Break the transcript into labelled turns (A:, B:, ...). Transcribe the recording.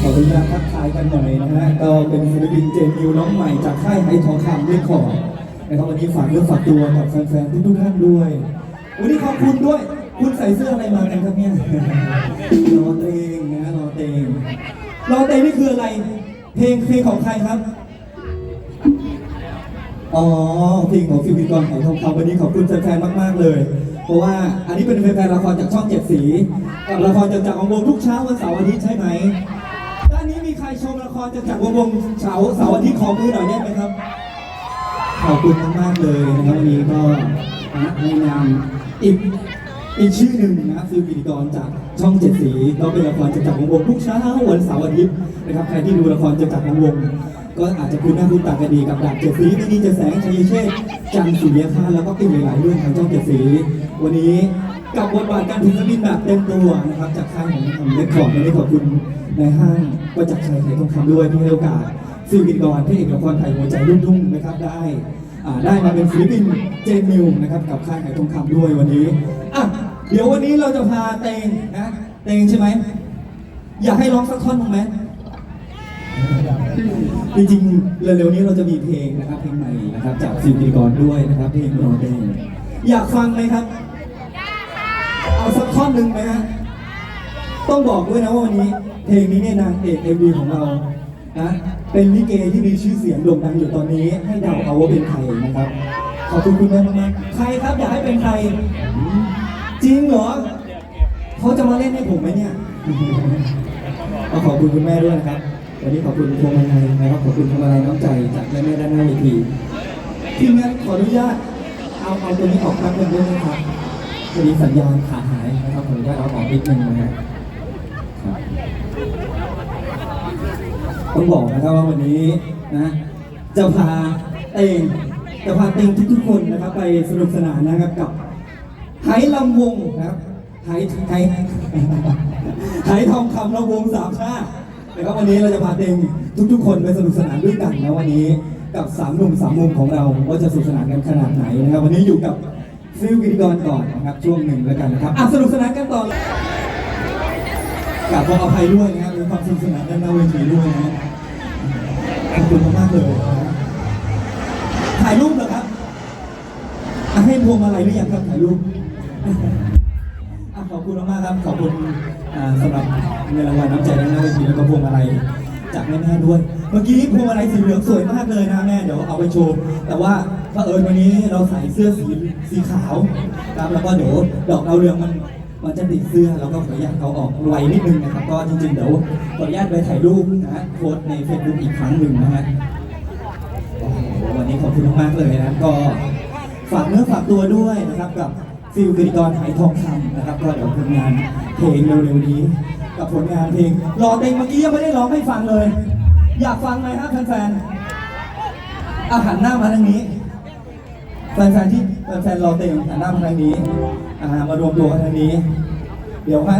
A: ขออนุญาตทักทายกันหน่อยนะฮะก็เป็นศิลปินเจนิวน้องใหม่จากค่ายไฮทองคำเรคคอร์ดนะครับวันนี้ฝากเรื่องฝากตัวกับแฟนๆทุกท่านด้วยวันนี้ขอบคุณด้วย คุณใส่เสื้ออะไรมากันครับเนี่ยรอเตงนะรอเตงรอเตงนี่คืออะไร เพลงเพลงของใครครับอ๋อเพลงของฟิวบิกรไหทองคำวันนี้ขอบคุณแฟนๆมาก ๆ เลย เพราะว่าอันนี้เป็นแฟนๆละครจากช่องเจ็ดสี กับละครจากจากวงวงทุกเช้าวันเสาร์อาทิตย์ใช่ไหม ชมละครจากจากวงวงเช้าเสาร์อาทิตย์ขอมือหน่อยได้ไหมครับ ขอบคุณมากๆเลยนะครับวันนี้ก็นะในนามอีกอีกชื่อหนึ่งนะครับฟิลกิกรจากช่องเจ็ดสีก็เป็นละครจากจากวงวงทุกเช้าวันเสาร์อาทิตย์นะครับใครที่ดูละครจากจากวงวงก็อาจจะคุ้นหน้าคุ้นตากันดีกับดาบเจ็ดสีที่นี่จะแสงชัยเชษจันทร์สุริยคาแล้วก็อีกหลายๆเรื่องทางช่องเจ็ดสี วันนี้ กับบทบาทการถึงสมินแบบเต็มตัวนะครับจากค่ายของทำเล็กคอร์ดวันนี้ขอบคุณในห้างประจักชัยไทยทองคำด้วยที่ให้โอกาสฟิลกิติกรพระเอกละครไทยหัวใจรุ่งทุ่งนะครับได้อ่าได้มาเป็นศิลปินเจนมิวนะครับกับค่ายไหทองคำด้วยวันนี้อะเดี๋ยววันนี้เราจะพาเตงนะเตงใช่ไหมอยากให้ร้องสักท่อนหนึงไหมจริงๆเร็วๆนี้เราจะมีเพลงนะครับเพลงใหม่นะครับจากศิลปินกรด้วยนะครับเพลงรอเตงอยากฟังไหมครับ ท่อนหนึ่งไหมฮะต้องบอกด้วยนะว่าวันนี้ เพลงนี้เนี่ยนางเอกเอ็มวีของเรานะเป็นลิเกที่มีชื่อเสียงโด่งดังอยู่ตอนนี้ ให้เดาเอาว่าเป็นใครนะครับ ขอบคุณคุณแม่มากๆใครครับอยากให้เป็นใคร จริงเหรอเขาจะมาเล่นให้ผมไหมเนี่ยก็ขอบคุณคุณแม่ด้วยนะครับ วันนี้ขอบคุณพวงมาลัยนะครับขอบคุณพวงมาลัยน้ำใจจากแม่แม่ด้านหน้าเวทีทีมงานขออนุญาตเอาเอาตัวนี้ออกแป๊บนึงด้วยนะครับ พอดีสัญญาณขาดหายนะครับขออนุญาตเอาออกนิดนึงนะฮะครับต้องบอกนะครับว่าวันนี้นะจะพาเองจะพาเต็งทุกๆคนนะครับ ไปสนุกสนานนะครับกับไหลำวงนะครับไหไหไหทองคำลำวงสามชาตินะครับวันนี้เราจะพาเต็งทุกๆ คนไปสนุกสนานด้วยกันนะวันนี้กับสามหนุ่มสามมุมของเราว่าจะสนุกสนานกันขนาดไหนนะครับวันนี้อยู่กับ ฟิลกิติกรก่อนนะครับช่วงหนึ่งแล้วกันนะครับอะสนุกสนานกันต่อเลยกราบขออภัยด้วยนะครับมีความสนุกสนานด้านหน้าเวทีด้วยนะขอบคุณมากๆเลยนะถ่ายรูปเหรอครับอะให้พวงมาลัยหรือยังครับถ่ายรูปอะขอบคุณมากๆครับขอบคุณอ่าสำหรับเงินรางวัลน้ำใจด้านหน้าเวทีแล้วก็พวงมาลัยจากแม่ๆด้วย เมื่อกี้พวงมาลัยสีเหลืองสวยมากเลยนะแม่เดี๋ยวเอาไปโชว์แต่ว่า เผอิญวันนี้เราใส่เสื้อสีสีขาวครับแล้วก็เดี๋ยวดอกดาวเรืองมันมันจะติดเสื้อแล้วก็ขออนุญาตเอาออกไวนิดนึงนะครับ ก็จริงๆเดี๋ยวขออนุญาตไปถ่ายรูปนะฮะโพสในเฟซบุ๊กอีกครั้งหนึ่งนะฮะโอ้โหวันนี้ขอบคุณมากๆเลยนะก็ฝากเนื้อฝากตัวด้วยนะครับกับฟิลกิติกรไหทองคำนะครับ ก็เดี๋ยวผลงานเพลงเร็วๆนี้ กับผลงานเพลงรอเต็งเมื่อกี้ยังไม่ได้ร้องให้ฟังเลย อยากฟังไหมฮะแฟนๆอาหันหน้ามาทางนี้ แฟนๆที่แฟนๆรอเต็งหันหน้ามาทางนี้อ่ามารวมตัวกันทางนี้ เดี๋ยวฮะ